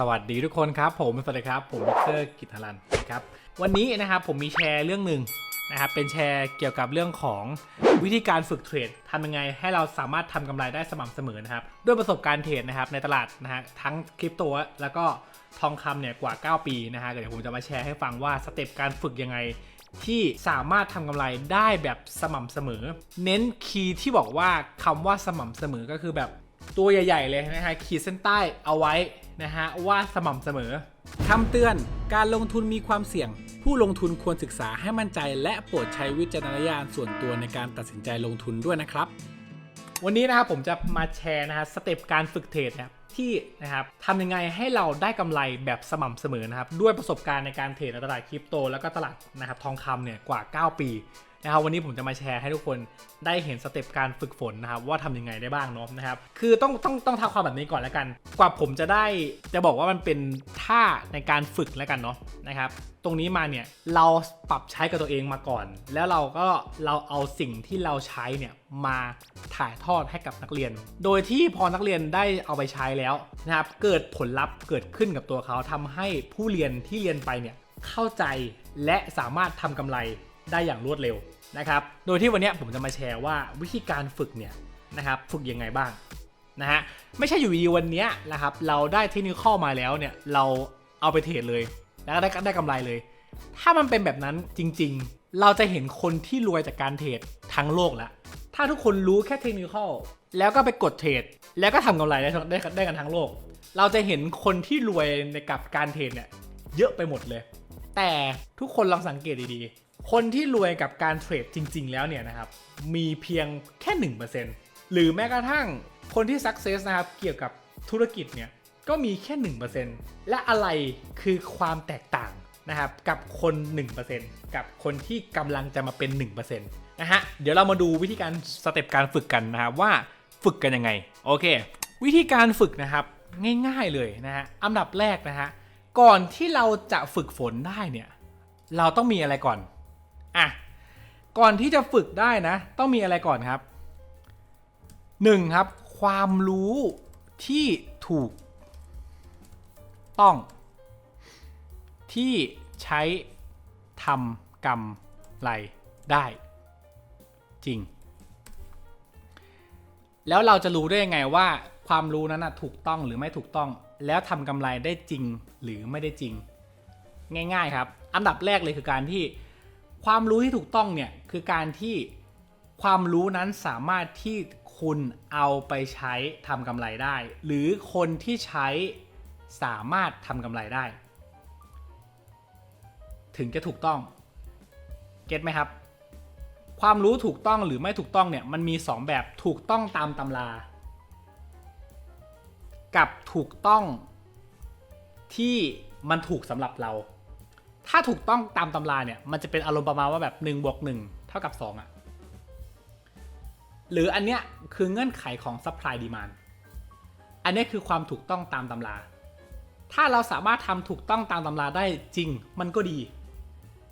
สวัสดีทุกคนครับ ผมสวัสดีครับ ผมมิสเตอร์กิตรันนะครับวันนี้นะครับผมมีแชร์เรื่องหนึ่งนะครับเป็นแชร์เกี่ยวกับเรื่องของวิธีการฝึกเทรดทำยังไงให้เราสามารถทำกำไรได้สม่ำเสมอนะครับด้วยประสบการณ์เทรดนะครับในตลาดนะฮะทั้งคริปโตแล้วก็ทองคำเนี่ยกว่า 9 ปีนะฮะเดี๋ยวผมจะมาแชร์ให้ฟังว่าสเต็ปการฝึกยังไงที่สามารถทำกำไรได้แบบสม่ำเสมอ เน้นคีย์ที่บอกว่าคำว่าสม่ำเสมอก็คือแบบ ตัวใหญ่ ๆ เลยนะฮะขีดเส้นใต้เอาไว้นะฮะว่าสม่ำเสมอคำเตือนการลงทุนมีความเสี่ยง ผู้ลงทุนควรศึกษาให้มั่นใจ และโปรดใช้วิจารณญาณส่วนตัวในการตัดสินใจลงทุนด้วยนะครับ วันนี้นะครับผมจะมาแชร์นะฮะสเต็ปการฝึกเทรดนะครับที่นะครับทำยังไงให้เราได้กำไรแบบสม่ำเสมอนะครับด้วยประสบการณ์ในการเทรดในตลาดคริปโต แล้วก็ตลาดนะครับทองคำเนี่ยกว่า 9 ปี นะครับวันนี้ผมจะมาแชร์ให้ทุกคนได้เห็นสเต็ปการฝึกฝนนะครับว่าทำยังไงได้บ้างเนาะนะครับ คือต้องต้องต้องท้าความแบบนี้ก่อนแล้วกัน กว่าผมจะได้จะบอกว่ามันเป็นท่าในการฝึกแล้วกันเนาะนะครับ ตรงนี้มาเนี่ยเราปรับใช้กับตัวเองมาก่อน แล้วเราก็เราเอาสิ่งที่เราใช้เนี่ยมาถ่ายทอดให้กับนักเรียน โดยที่พอนักเรียนได้เอาไปใช้แล้วนะครับเกิดผลลัพธ์เกิดขึ้นกับตัวเขาทำให้ผู้เรียนที่เรียนไปเนี่ยเข้าใจและสามารถทำกำไร ได้อย่างรวดเร็วนะครับ โดยที่วันนี้ผมจะมาแชร์ว่าวิธีการฝึกเนี่ยนะครับฝึกยังไงบ้างนะฮะไม่ใช่อยู่ดีวันนี้นะครับเราได้เทคนิคข้อมาแล้วเนี่ยเราเอาไปเทรดเลย แล้วก็ได้ได้กำไรเลย ถ้ามันเป็นแบบนั้นจริงๆ เราจะเห็นคนที่รวยจากการเทรดทั้งโลกแล้วถ้าทุกคนรู้แค่เทคนิคแล้วก็ไปกดเทรดแล้วก็ทำกำไรได้ได้ได้กันทั้งโลก เราจะเห็นคนที่รวยในกับการเทรดเนี่ยเยอะไปหมดเลย แต่ทุกคนลองสังเกตดี คนที่รวยกับการเทรดจริง ๆ แล้วเนี่ยนะครับ มีเพียงแค่ 1%หรือแม้กระทั่งคนที่สักเซสนะครับเกี่ยวกับธุรกิจเนี่ยก็มีแค่ 1%และอะไรคือความแตกต่างนะครับกับคน 1%กับคนที่กำลังจะมาเป็น 1%นะฮะเดี๋ยวเรามาดูวิธีการสเต็ปการฝึกกันนะครับว่าฝึกกันยังไงโอเค วิธีการฝึกนะครับง่ายๆเลยนะฮะอันดับแรกนะฮะก่อนที่เราจะฝึกฝนได้เนี่ยเราต้องมีอะไรก่อน อะก่อนที่จะฝึกได้นะ ต้องมีอะไรก่อนครับ 1. ครับ ความรู้ที่ถูก ต้อง ที่ใช้ทำกำไรได้ จริง แล้วเราจะรู้ได้ยังไงว่า ความรู้นั้นนะถูกต้องหรือไม่ถูกต้อง แล้วทำกำไรได้จริงหรือไม่ได้จริง ง่าย ๆ ครับ อันดับแรกเลยคือการที่ ความรู้ที่ถูกต้องเนี่ยคือการที่ความรู้นั้นสามารถที่คุณเอาไปใช้ทำกำไรได้ หรือคนที่ใช้สามารถทำกำไรได้ ถึงจะถูกต้อง เก็ตไหมครับ ความรู้ถูกต้องหรือไม่ถูกต้องเนี่ยมันมี 2 แบบถูกต้องตามตำรา กับถูกต้องที่มันถูกสำหรับเรา ถ้าถูกต้องตามตำราเนี่ย มันจะเป็นอารมณ์ประมาณว่าแบบ1บวก1เท่ากับ2อะหรืออันเนี้ยคือเงื่อนไขของ supply demand อันเนี้ยคือความถูกต้องตามตำรา ถ้าเราสามารถทำถูกต้องตามตำราได้จริง มันก็ดี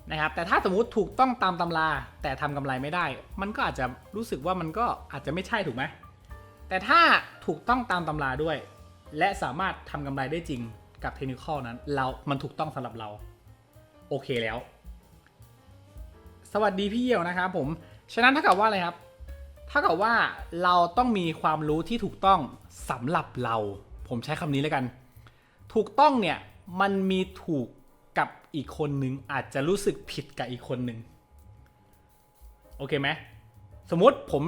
นะครับ แต่ถ้าสมมติถูกต้องตามตำรา แต่ทำกำไรไม่ได้ มันก็อาจจะรู้สึกว่ามันก็อาจจะไม่ใช่ถูกไหมแต่ถ้าถูกต้องตามตำราด้วย และสามารถทำกำไรได้จริงกับเทคนิคนั้น เรา มันถูกต้องสำหรับเรา โอเคแล้ว สวัสดีพี่เหี่ยวนะครับผม ฉะนั้นถ้ากับว่าอะไรครับ ถ้ากับว่าเราต้องมีความรู้ที่ถูกต้องสำหรับเรา ผมใช้คำนี้แล้วกัน ถูกต้องเนี่ยมันมีถูกกับอีกคนนึงอาจจะรู้สึกผิดกับอีกคนนึงโอเคไหมสมมติผม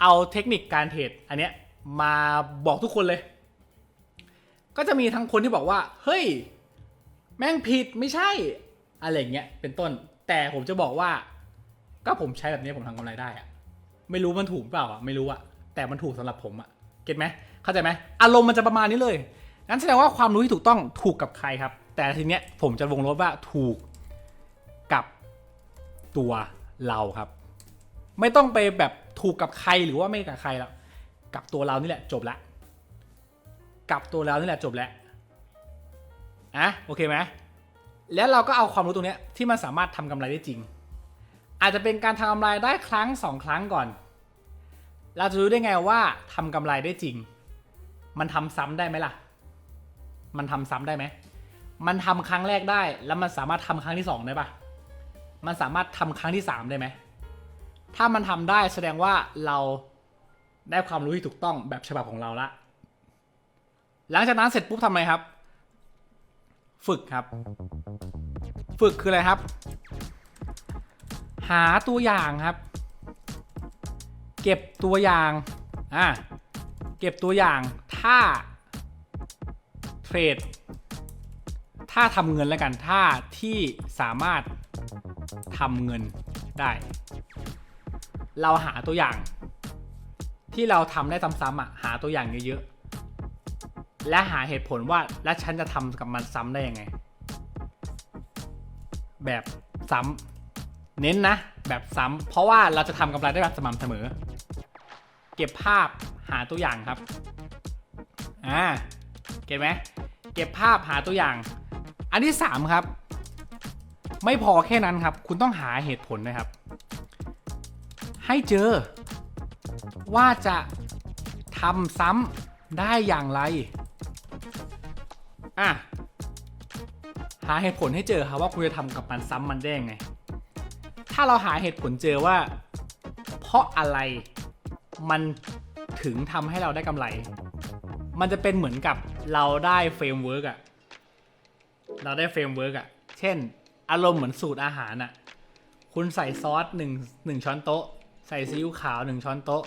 เอาเทคนิคการเทรดอันเนี้ยมาบอกทุกคนเลย ก็จะมีทั้งคนที่บอกว่า เฮ้ย แม่งผิดไม่ใช่ อะไรอย่างเงี้ยเป็นต้น แต่ผมจะบอกว่า ก็ผมใช้แบบนี้ผมทำกำไรได้อะไม่รู้มันถูกเปล่าอะไม่รู้อะแต่มันถูกสำหรับผมอะเก็ตไหมเข้าใจไหมอารมณ์มันจะประมาณนี้เลยงั้นแสดงว่าความรู้ที่ถูกต้องถูกกับใครครับ แต่ทีเนี้ยผมจะวงลบว่าถูกกับตัวเราครับ ไม่ต้องไปแบบถูกกับใครหรือว่าไม่กับใครแล้วกับตัวเรานี่แหละจบละกับตัวเรานี่แหละจบแล้วอะโอเคไหม แล้วเราก็เอาความรู้ตรงนี้ที่มันสามารถทำกำไรได้จริง อาจจะเป็นการทำกำไรได้ครั้งสองครั้งก่อน เราจะรู้ได้ไงว่าทำกำไรได้จริง มันทำซ้ำได้ไหมล่ะ มันทำซ้ำได้ไหม มันทำครั้งแรกได้ แล้วมันสามารถทำครั้งที่สองได้ปะมันสามารถทำครั้งที่สามได้ไหม ถ้ามันทำได้แสดงว่าเราได้ความรู้ที่ถูกต้องแบบฉบับของเราละ หลังจากนั้นเสร็จปุ๊บทำไงครับ ฝึกครับ ฝึกคืออะไรครับ หาตัวอย่างครับ เก็บตัวอย่างอะเก็บตัวอย่างถ้าเทรดถ้าทำเงินแล้วกันถ้าที่สามารถทำเงินได้ เราหาตัวอย่าง ที่เราทำได้ซ้ำๆอะหาตัวอย่างเยอะๆ และหาเหตุผลว่าแล้วฉันจะทำกับมันซ้ำได้ยังไง แบบซ้ำเน้นนะ แบบซ้ำเพราะว่าเราจะทำกำไรได้แบบสม่ำเสมอ เก็บภาพหาตัวอย่างครับอ่าเก็บไหมเก็บภาพหาตัวอย่าง อันที่ 3 ครับ ไม่พอแค่นั้นครับ คุณต้องหาเหตุผลนะครับ ให้เจอ ว่าจะทำซ้ำได้อย่างไร อะหาเหตุผลให้เจอครับว่าคุณจะทำกับมันซ้ำมันได้ยังไง ถ้าเราหาเหตุผลเจอว่า เพราะอะไรมันถึงทำให้เราได้กำไร มันจะเป็นเหมือนกับเราได้เฟรมเวิร์กอะเราได้เฟรมเวิร์กอะเช่น อารมณ์เหมือนสูตรอาหารอะคุณใส่ซอสหนึ่งหนึ่งช้อนโต๊ะ ใส่ซีอิ๊วขาวหนึ่งช้อนโต๊ะ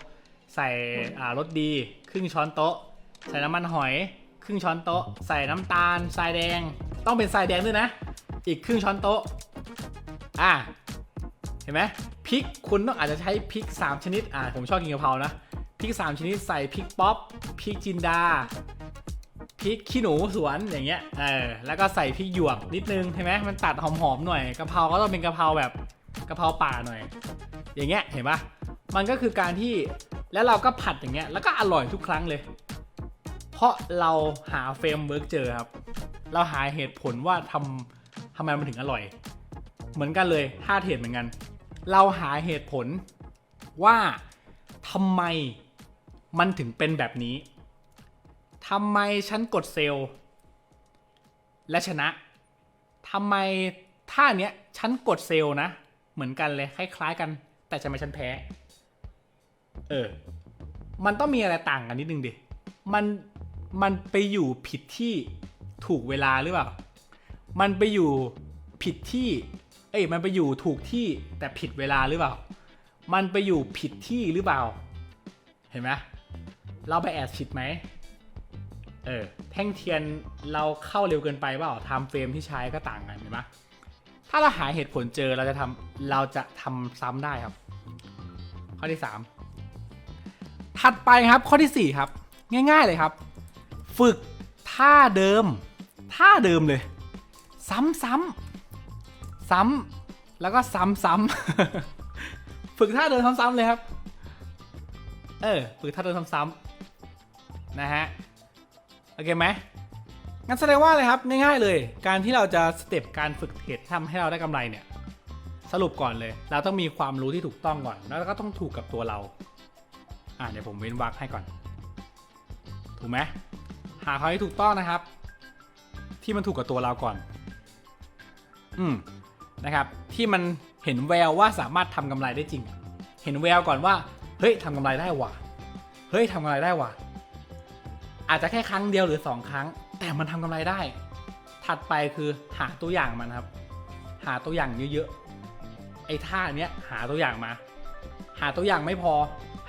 ใส่อ่ารสดี ครึ่งช้อนโต๊ะ ใส่น้ำมันหอย ครึ่งช้อนโต๊ะ ใส่น้ำตาลทรายแดง ต้องเป็นทรายแดงด้วยนะ อีกครึ่งช้อนโต๊ะ อะเห็นไหมพริกคุณต้องอาจจะใช้พริก 3 ชนิด อ่าผมชอบกินกะเพรานะพริก 3 ชนิดใส่พริกป๊อปพริกจินดาพริกขี้หนูสวนอย่างเงี้ยเออแล้วก็ใส่พริกหยวกนิดนึงใช่ไหมมันตัดหอมๆหน่อยกะเพราก็ต้องเป็นกะเพราแบบกะเพราป่าหน่อย อย่างเงี้ยเห็นปะมันก็คือการที่แล้วเราก็ผัดอย่างเงี้ยแล้วก็อร่อยทุกครั้งเลย เพราะเราหาเฟรมเวิร์กเจอครับ เราหาเหตุผลว่าทำทำไมมันถึงอร่อย เหมือนกันเลยท่าเทรดเหมือนกัน เราหาเหตุผลว่าทำไมมันถึงเป็นแบบนี้ทำไมฉันกดเซลล์และชนะทำไมท่าเนี้ยฉันกดเซลล์นะ เหมือนกันเลยคล้ายๆกัน แต่ทำไมฉันแพ้ เออ มันต้องมีอะไรต่างกันนิดนึงดิ มัน มันไปอยู่ผิดที่ถูกเวลาหรือเปล่า มันไปอยู่ผิดที่ เอ้ย มันไปอยู่ถูกที่แต่ผิดเวลาหรือเปล่า มันไปอยู่ผิดที่หรือเปล่า เห็นไหมเราไปแอดผิดไหม เออ แท่งเทียนเราเข้าเร็วเกินไปเปล่าไทม์เฟรมที่ใช้ก็ต่างกันเห็นไหมถ้าเราหาเหตุผลเจอเราจะทำเราจะทำซ้ำได้ครับ ข้อที่ 3 ถัดไปครับข้อทีสี่4 ครับ ง่าย ๆ เลยครับ ฝึกท่าเดิม ท่าเดิมเลย ซ้ำซ้ำซ้ำแล้วก็ซ้ำซ้ำฝึกท่าเดินซ้ำๆเลยครับ เออฝึกท่าเดินซ้ำๆนะฮะโอเคไหมงั้นแสดงว่าอะไรครับง่ายๆเลย การที่เราจะสเต็ปการฝึกเทรดทำให้เราได้กำไรเนี่ยสรุปก่อนเลย เราต้องมีความรู้ที่ถูกต้องก่อน แล้วก็ต้องถูกกับตัวเรา อ่าเดี๋ยวผมเว้นวรรคให้ก่อน ถูกไหมาเขาให้ถูกต้องนะครับ ที่มันถูกกับตัวเราก่อน อืมนะครับ ที่มันเห็นแววว่าสามารถทำกำไรได้จริง เห็นแววก่อนว่า เฮ้ยทำกำไรได้ว่ะเฮ้ยทำกำไรได้ว่ะ อาจจะแค่ครั้งเดียวหรือสองครั้ง แต่มันทำกำไรได้ ถัดไปคือหาตัวอย่างมันครับ หาตัวอย่างเยอะๆไอ้ท่าเนี้ยหาตัวอย่างมา หาตัวอย่างไม่พอ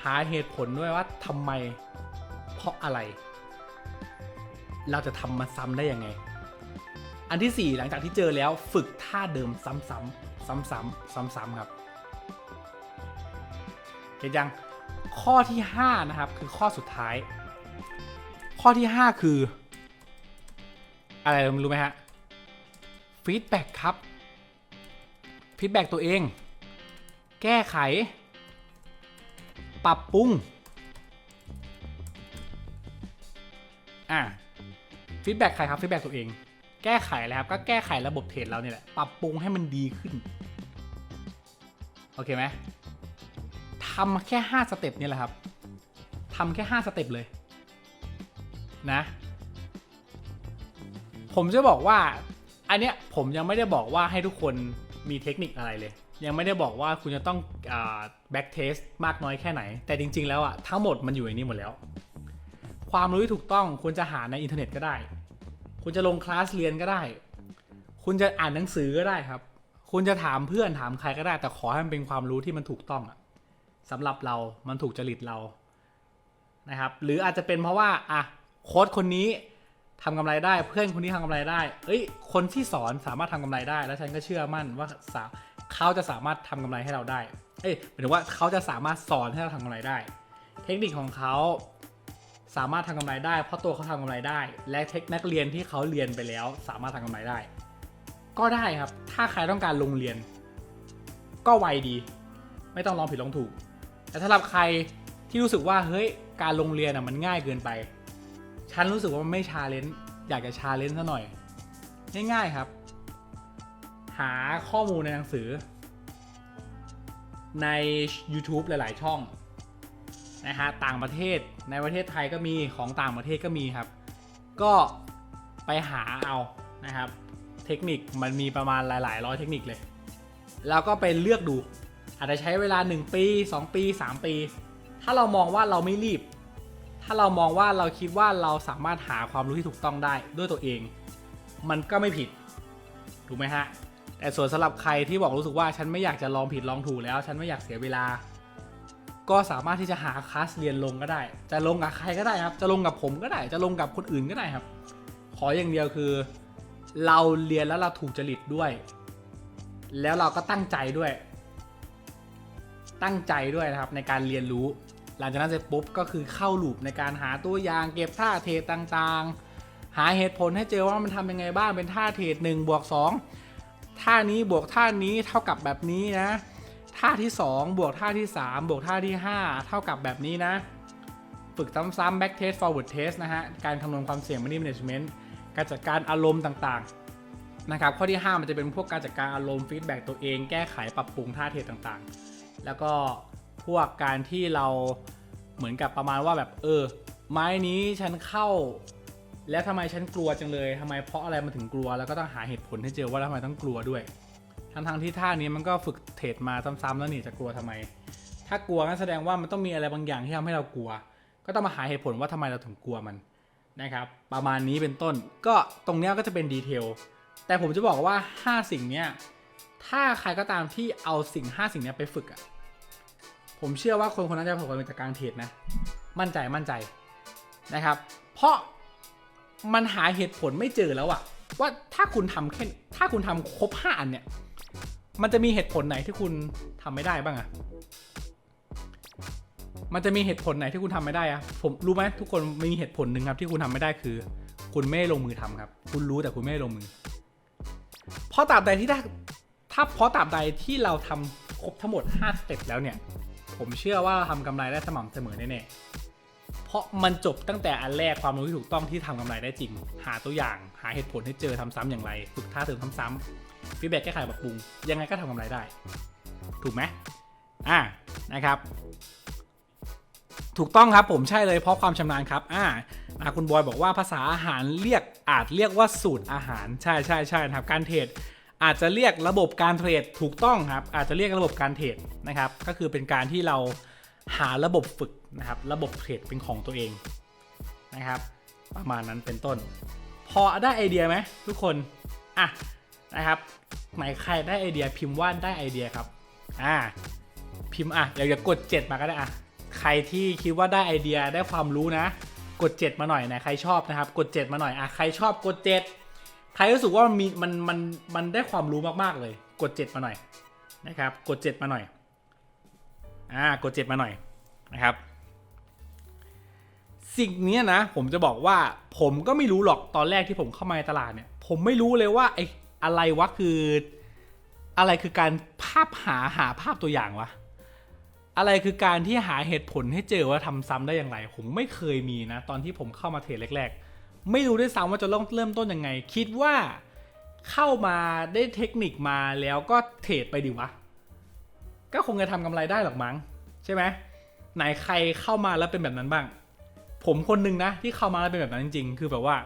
หาเหตุผลด้วยว่าทำไม เพราะอะไร เราจะทำมาซ้ำได้ยังไง อันที่ 4 หลังจากที่เจอแล้วฝึกท่าเดิมซ้ำๆซ้ำๆซ้ำๆครับเห็นยังข้อที่ 5 นะครับ คือข้อสุดท้าย ข้อที่ 5 คือ อะไรรู้ไหมฮะฟีดแบ็กครับฟีดแบ็กตัวเอง แก้ไข ปรับปรุง อะ ฟีดแบ็กใครครับฟีดแบ็กตัวเอง แก้ไขแล้วครับ ก็แก้ไขระบบเทรดเราเนี่ยแหละ ปรับปรุงให้มันดีขึ้น โอเคไหมทำแค่ 5 สเต็ปเนี่ยแหละครับทำแค่ 5 สเต็ปเลย นะ ผมจะบอกว่า อันเนี้ยผมยังไม่ได้บอกว่าให้ทุกคนมีเทคนิคอะไรเลย ยังไม่ได้บอกว่าคุณจะต้องแบ็กเทสมากน้อยแค่ไหน แต่จริง ๆ แล้วอะทั้งหมดมันอยู่ในนี้หมดแล้ว ความรู้ที่ถูกต้องคุณจะหาในอินเทอร์เน็ตก็ได้ คุณจะลงคลาสเรียนก็ได้ คุณจะอ่านหนังสือก็ได้ครับ คุณจะถามเพื่อนถามใครก็ได้ แต่ขอให้มันเป็นความรู้ที่มันถูกต้องอะสำหรับเรา มันถูกจริตเรา นะครับ หรืออาจจะเป็นเพราะว่าอะโค้ดคนนี้ทำกำไรได้ เพื่อนคนนี้ทำกำไรได้ เอ้ย คนที่สอนสามารถทำกำไรได้ แล้วฉันก็เชื่อมั่นว่าสาเขาจะสามารถทำกำไรให้เราได้ เอ้ยหมายถึงว่าเขาจะสามารถสอนให้เราทำกำไรได้ เทคนิคของเขา สามารถทำกำไรได้ เพราะตัวเขาทำกำไรได้ และเทคนักเรียนที่เขาเรียนไปแล้ว สามารถทำกำไรได้ ก็ได้ครับ ถ้าใครต้องการลงเรียน ก็ไวดี ไม่ต้องลองผิดลองถูก แต่สำหรับใครที่รู้สึกว่าเฮ้ยการลงเรียนอะมันง่ายเกินไป ฉันรู้สึกว่ามันไม่ชาเลนจ์อยากจะชาเลนจ์ซะหน่อย ง่ายๆครับ หาข้อมูลในหนังสือ ใน YouTube หลาย ๆ ช่อง นะฮะต่างประเทศในประเทศไทยก็มีของต่างประเทศก็มีครับ ก็ไปหาเอานะครับ เทคนิคมันมีประมาณหลาย ๆ ร้อยเทคนิคเลย แล้วก็ไปเลือกดู อาจจะใช้เวลา 1 ปี 2 ปี 3 ปี ถ้าเรามองว่าเราไม่รีบ ถ้าเรามองว่าเราคิดว่าเราสามารถหาความรู้ที่ถูกต้องได้ด้วยตัวเอง มันก็ไม่ผิดถูกไหมฮะแต่ส่วนสำหรับใครที่บอกรู้สึกว่าฉันไม่อยากจะลองผิดลองถูกแล้ว ฉันไม่อยากเสียเวลา ก็สามารถที่จะหาคลาสเรียนลงก็ได้ จะลงกับใครก็ได้ครับ จะลงกับผมก็ได้ จะลงกับคนอื่นก็ได้ครับ ขออย่างเดียวคือ เราเรียนแล้วเราถูกจริตด้วย แล้วเราก็ตั้งใจด้วย ตั้งใจด้วยนะครับในการเรียนรู้ หลังจากนั้นเสร็จปุ๊บก็คือเข้าลูปในการหาตัวอย่างเก็บท่าเทรดต่างๆ หาเหตุผลให้เจอว่ามันทำยังไงบ้างเป็นท่าเทรด1บวก2ท่านี้บวกท่านี้เท่ากับแบบนี้นะ ท่าที่ 2 บวกท่าที่ 3 บวกท่าที่ 5 เท่ากับแบบนี้นะ ฝึกซ้ำๆ back test forward test นะฮะ การคำนวณความเสี่ยง money management การจัดการอารมณ์ต่างๆ นะครับ ข้อที่ 5 มันจะเป็นพวกการจัดการอารมณ์ feedback ตัวเอง แก้ไขปรับปรุงท่าเทรดต่างๆ แล้วก็พวกการที่เราเหมือนกับประมาณว่าแบบเออ ไม้นี้ฉันเข้า แล้วทำไมฉันกลัวจังเลยทำไมเพราะอะไรมันถึงกลัว แล้วก็ต้องหาเหตุผลให้เจอว่าทำไมต้องกลัวด้วย ทั้งทงๆที่ท่านี้มันก็ฝึกเทรดมาซ้ำๆแล้วนี่จะกลัวทำไม ถ้ากลัวงั้นแสดงว่ามันต้องมีอะไรบางอย่างที่ทำให้เรากลัว ก็ต้องมาหาเหตุผลว่าทำไมเราถึงกลัวมันนะครับ ประมาณนี้เป็นต้น ก็ตรงเนี้ยก็จะเป็นดีเทล แต่ผมจะบอกว่า 5 สิ่งเนี้ย ถ้าใครก็ตามที่เอาสิ่ง 5 สิ่งเนี้ยไปฝึกอะ่ะ ผมเชื่อว่าคนคนนั้นจะประสบความสำเร็จจากการเทรดนะ มั่นใจ มั่นใจนะครับ เพราะมันหาเหตุผลไม่เจอแล้วอะ ว่าถ้าคุณทำแค่ ถ้าคุณทำครบ 5 อันเนี่ย มันจะมีเหตุผลไหนที่คุณทำไม่ได้บ้างอะมันจะมีเหตุผลไหนที่คุณทำไม่ได้อะผมรู้ไหมทุกคนมีเหตุผลหนึ่งครับที่คุณทำไม่ได้คือ คุณไม่ลงมือทำครับ คุณรู้แต่คุณไม่ลงมือ เพราะตราบใดที่ถ้าถ้าเพราะตราบใดที่เราทำครบทั้งหมด5สเต็ปแล้วเนี่ย ผมเชื่อว่าเราทำกำไรได้สม่ำเสมอแน่ๆเพราะมันจบตั้งแต่อันแรกความรู้ที่ถูกต้องที่ทำกำไรได้จริง หาตัวอย่าง หาเหตุผลให้เจอทำซ้ำอย่างไร ฝึกท่าเติมซ้ำ ฟีดแบ็กแก้ไขปรับปรุง ยังไงก็ทำกำไรได้ ถูกไหมอ่านะครับ ถูกต้องครับผมใช่เลยเพราะความชำนาญครับอ่าคุณบอยบอกว่าภาษาอาหารเรียกอาจเรียกว่าสูตรอาหารใช่ใช่ใช่ครับการเทรดอาจจะเรียกระบบการเทรดถูกต้องครับ อาจจะเรียกระบบการเทรดนะครับ ก็คือเป็นการที่เราหาระบบฝึกนะครับ ระบบเทรดเป็นของตัวเองนะครับ ประมาณนั้นเป็นต้น พอได้ไอเดียไหมทุกคนอะ นะครับ ไหนใครได้ไอเดียพิมพ์ว่าได้ไอเดียครับ อ่า พิมพ์อะอยากจะกด 7 มาก็ได้อะ ใครที่คิดว่าได้ไอเดียได้ความรู้นะ กด 7 มาหน่อยนะ ใครชอบนะครับ กด 7 มาหน่อย อะ ใครชอบกด 7 ใครรู้สึกว่ามันมีมันมันมันได้ความรู้มากๆเลย กด 7 มาหน่อยนะครับ กด 7 มาหน่อย อ่า กด 7 มาหน่อยนะครับสิ่งนี้นะผมจะบอกว่าผมก็ไม่รู้หรอกตอนแรกที่ผมเข้ามาในตลาดเนี่ย ผมไม่รู้เลยว่าไอ้ อะไรวะคือ อะไรคือการภาพหาหาภาพตัวอย่างวะ อะไรคือการที่หาเหตุผลให้เจอว่าทำซ้ำได้อย่างไร ผมไม่เคยมีนะ ตอนที่ผมเข้ามาเทรดแรก ๆ ไม่รู้ด้วยซ้ำว่าจะเริ่มเริ่มต้นยังไง คิดว่าเข้ามาได้เทคนิคมาแล้วก็เทรดไปดิวะ ก็คงจะทำกำไรได้หรอกมั้ง ใช่ไหมไหนใครเข้ามาแล้วเป็นแบบนั้นบ้าง ผมคนหนึ่งนะที่เข้ามาแล้วเป็นแบบนั้นจริงๆ คือแบบว่า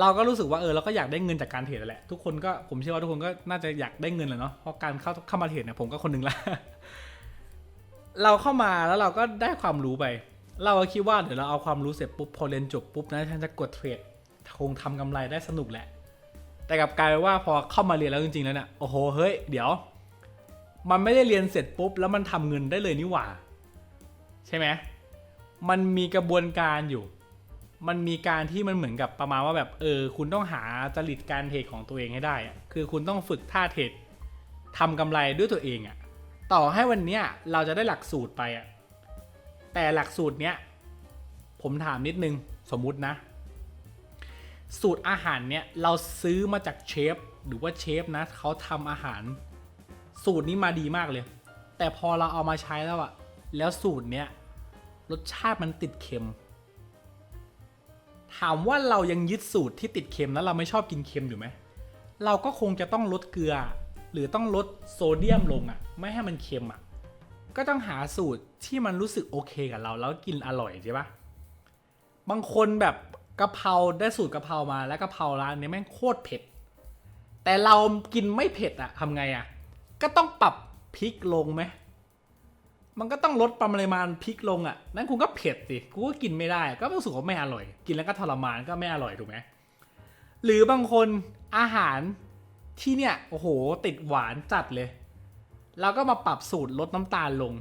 เราก็รู้สึกว่าเออเราก็อยากได้เงินจากการเทรดแหละทุกคนก็ผมเชื่อว่าทุกคนก็น่าจะอยากได้เงินแหละเนาะเพราะการเข้าเข้ามาเทรดเนี่ยผมก็คนหนึ่งละเราเข้ามาแล้วเราก็ได้ความรู้ไป เราคิดว่าเดี๋ยวเราเอาความรู้เสร็จปุ๊บพอเรียนจบปุ๊บนะฉันจะกดเทรดคงทำกำไรได้สนุกแหละ แต่กับกลายว่าพอเข้ามาเรียนแล้วจริงๆแล้วเนี่ยโอ้โหเฮ้ยเดี๋ยว มันไม่ได้เรียนเสร็จปุ๊บแล้วมันทำเงินได้เลยนี่หว่า ใช่ไหมมันมีกระบวนการอยู่ มันมีการที่มันเหมือนกับประมาณว่าแบบเออคุณต้องหาจริตการเทรดของตัวเองให้ได้อะคือคุณต้องฝึกท่าเทรดทำกำไรด้วยตัวเองอะต่อให้วันเนี้ยเราจะได้หลักสูตรไปอะแต่หลักสูตรเนี้ยผมถามนิดนึงสมมุตินะ สูตรอาหารเนี้ยเราซื้อมาจากเชฟหรือว่าเชฟนะเขาทำอาหาร สูตรนี้มาดีมากเลย แต่พอเราเอามาใช้แล้วอะแล้วสูตรเนี้ยรสชาติมันติดเค็ม ถามว่าเรายังยึดสูตรที่ติดเค็มแล้วเราไม่ชอบกินเค็มอยู่ไหม เราก็คงจะต้องลดเกลือ หรือต้องลดโซเดียมลงอะ่ะ ไม่ให้มันเค็มอะ่ะ ก็ต้องหาสูตรที่มันรู้สึกโอเคกับเราแล้วกินอร่อยใช่ปะบางคนแบบกะเพราได้สูตรกะเพรามาแล้วกะเพราร้านนี้แม่งโคตรเผ็ด แต่เรากินไม่เผ็ดอะทำไงอะ ก็ต้องปรับพริกลงไหม มันก็ต้องลดปริมาณพริกลงอะ่ะ นั่นคุณก็เผ็ดสิกูก็กินไม่ได้ ก็รู้สึกว่าไม่อร่อย กินแล้วก็ทรมานก็ไม่อร่อยถูกไหมหรือบางคนอาหารที่เนี่ยโอ้โหติดหวานจัดเลยเราก็มาปรับสูตรลดน้ำตาลลง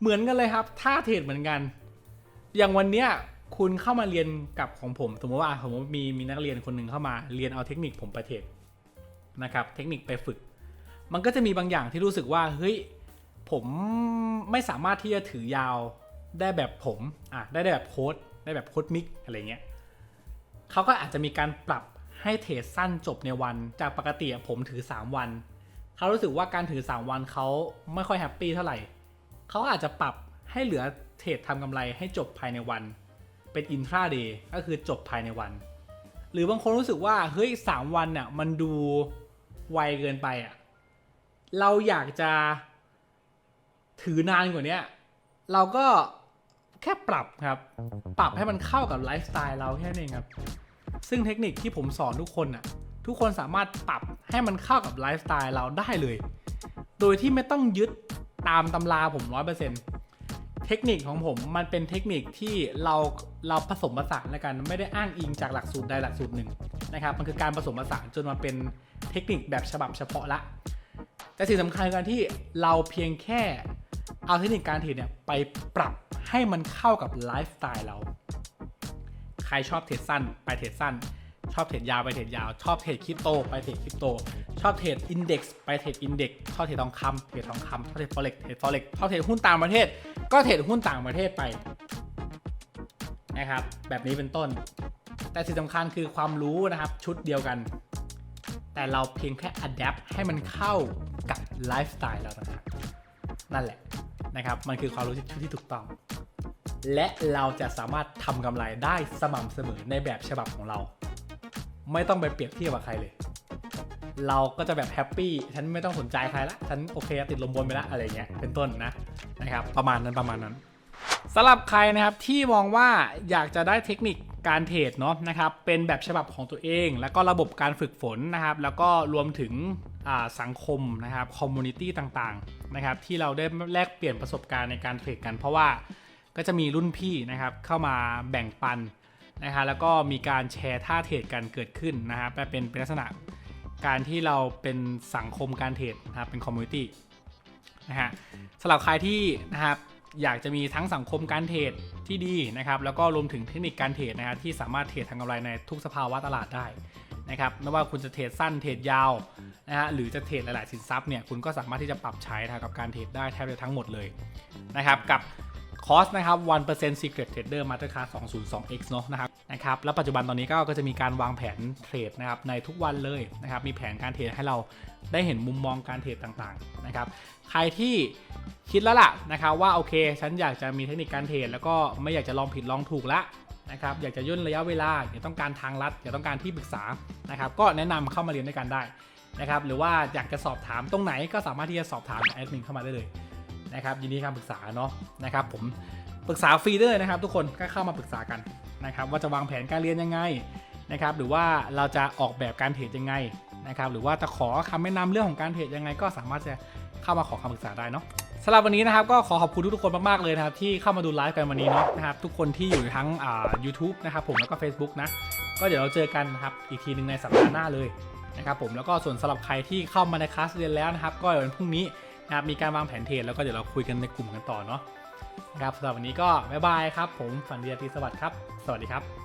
เหมือนกันเลยครับท่าเทรดเหมือนกัน อย่างวันเนี้ยคุณเข้ามาเรียนกับของผม สมมติว่าอะสมมีมีนักเรียนคนหนึ่งเข้ามาเรียนเอาเทคนิคผมไปเทรดนะครับ เทคนิคไปฝึก มันก็จะมีบางอย่างที่รู้สึกว่าเฮ้ย ผมไม่สามารถที่จะถือยาวได้แบบผมอะได้แบบโค้ดได้แบบโค้ดมิกอะไรเงี้ยเขาก็อาจจะมีการปรับให้เทรดสั้นจบในวัน จากปกติผมถือ 3 วัน เขารู้สึกว่าการถือ 3 วันเขาไม่ค่อยแฮปปี้เท่าไหร่ เขาอาจจะปรับให้เหลือเทรดทำกำไรให้จบภายในวัน เป็นอินทราเดย์ก็คือจบภายในวัน หรือบางคนรู้สึกว่าเฮ้ยสามวันเนี่ยมันดูไวเกินไปอะ เราอยากจะ ถือนานกว่านี้เราก็แค่ปรับครับ ปรับให้มันเข้ากับไลฟ์สไตล์เราแค่นั้นเองครับ ซึ่งเทคนิคที่ผมสอนทุกคนน่ะ ทุกคนสามารถปรับให้มันเข้ากับไลฟ์สไตล์เราได้เลย โดยที่ไม่ต้องยึดตามตำราผมร้อยเปอร์เซ็นต์เทคนิคของผมมันเป็นเทคนิคที่เราเราผสมผสานแล้วกัน ไม่ได้อ้างอิงจากหลักสูตรใดหลักสูตรหนึ่งนะครับ มันคือการผสมผสานจนมาเป็นเทคนิคแบบฉบับเฉพาะละ แต่สิ่งสำคัญคือการที่เราเพียงแค่ เอาเทคนิคการเทรดเนี่ยไปปรับให้มันเข้ากับไลฟ์สไตล์เรา ใครชอบเทรดสั้นไปเทรดสั้น ชอบเทรดยาวไปเทรดยาว ชอบเทรดคริปโตไปเทรดคริปโต ชอบเทรดอินเด็กซ์ไปเทรดอินเด็กซ์ชอบเทรดทองคำเทรดทองคำชอบเทรดฟอเร็กเทรดฟอเร็กชอบเทรดหุ้นต่างประเทศ ก็เทรดหุ้นต่างประเทศไปนะครับแบบนี้เป็นต้น แต่สิ่งสำคัญคือความรู้นะครับชุดเดียวกัน แต่เราเพียงแค่อัดแอปให้มันเข้ากับไลฟ์สไตล์เรานะครับนั่นแหละ นะครับ มันคือความรู้ที่ที่ถูกต้อง และเราจะสามารถทำกำไรได้สม่ำเสมอในแบบฉบับของเรา ไม่ต้องไปเปรียบเทียบกับใครเลย เราก็จะแบบแฮปปี้ฉันไม่ต้องสนใจใครละฉันโอเคติดลมบนไปละอะไรเงี้ยเป็นต้นนะนะครับประมาณนั้นประมาณนั้นสำหรับใครนะครับที่มองว่าอยากจะได้เทคนิคการเทรดเนาะนะครับเป็นแบบฉบับของตัวเอง แล้วก็ระบบการฝึกฝนนะครับ แล้วก็รวมถึง สังคมนะครับคอมมูนิตี้ต่างๆนะครับที่เราได้แลกเปลี่ยนประสบการณ์ในการเทรดกัน เพราะว่าก็จะมีรุ่นพี่นะครับเข้ามาแบ่งปันนะฮะแล้วก็มีการแชร์ท่าเทรดกันเกิดขึ้นนะครับเป็นเป็นลักษณะการที่เราเป็นสังคมการเทรดนะครับเป็นคอมมูนิตี้นะฮะสำหรับใครที่นะครับอยากจะมีทั้งสังคมการเทรดที่ดีนะครับแล้วก็รวมถึงเทคนิคการเทรดนะครับที่สามารถเทรดทางกำไรในทุกสภาวะตลาดได้ นะครับไม่ว่าคุณจะเทรดสั้นเทรดยาวนะฮะหรือจะเทรดหลายๆสินทรัพย์เนี่ยคุณก็สามารถที่จะปรับใช้นะครับกับการเทรดได้แทบจะทั้งหมดเลยนะครับกับคอสนะครับ 1% Secret Trader Masterclass 202x เนอะนะครับนะครับ แล้วปัจจุบันตอนนี้ก็ก็จะมีการวางแผนเทรดนะครับในทุกวันเลยนะครับ มีแผนการเทรดให้เราได้เห็นมุมมองการเทรดต่างๆนะครับ ใครที่คิดแล้วล่ะนะครับว่าโอเค ฉันอยากจะมีเทคนิคการเทรดแล้วก็ไม่อยากจะลองผิดลองถูกละ นะครับอยากจะย่นระยะเวลาอยากต้องการทางลัดอยากต้องการที่ปรึกษานะครับก็แนะนำเข้ามาเรียนด้วยกันได้นะครับหรือว่าอยากจะสอบถามตรงไหนก็สามารถที่จะสอบถามแอดมินเข้ามาได้เลยนะครับยินดีคำปรึกษาเนาะนะครับผมปรึกษาฟรีด้เลยนะครับ ทุกคนก็เข้ามาปรึกษากันนะครับว่าจะวางแผนการเรียนยังไงนะครับหรือว่าเราจะออกแบบการเทรดยังไงนะครับหรือว่าจะขอคำแนะนำเรื่องของการเทรดยังไง ก็สามารถจะเข้ามาขอคำปรึกษาได้เนาะ สำหรับวันนี้นะครับก็ขอขอบคุณทุกๆคนมากๆเลยนะครับที่เข้ามาดูไลฟ์กันวันนี้เนาะนะครับทุกคนที่อยู่ทั้งอ่า u t u b e นะครับผมแล้วก็ Facebook นะก็เดี๋ยวเราเจอกันนะครับอีกทีหนึ่งในสัปดาห์หน้าเลยนะครับผมแล้วก็ส่วนสำหรับใครที่เข้ามาในคลาสเรียนแล้วนะครับก็เดี๋ยวันพรุ่งนี้นะครับมีการวางแผนเทรดแล้วก็เดี๋ยวเราคุยกันในกลุ่มกันต่อเนาะนะครับสำหรับวันนี้ก็บ๊ายบายครับผมฝันดีราตรีสวัสดิ์ครับ สวัสดีครับ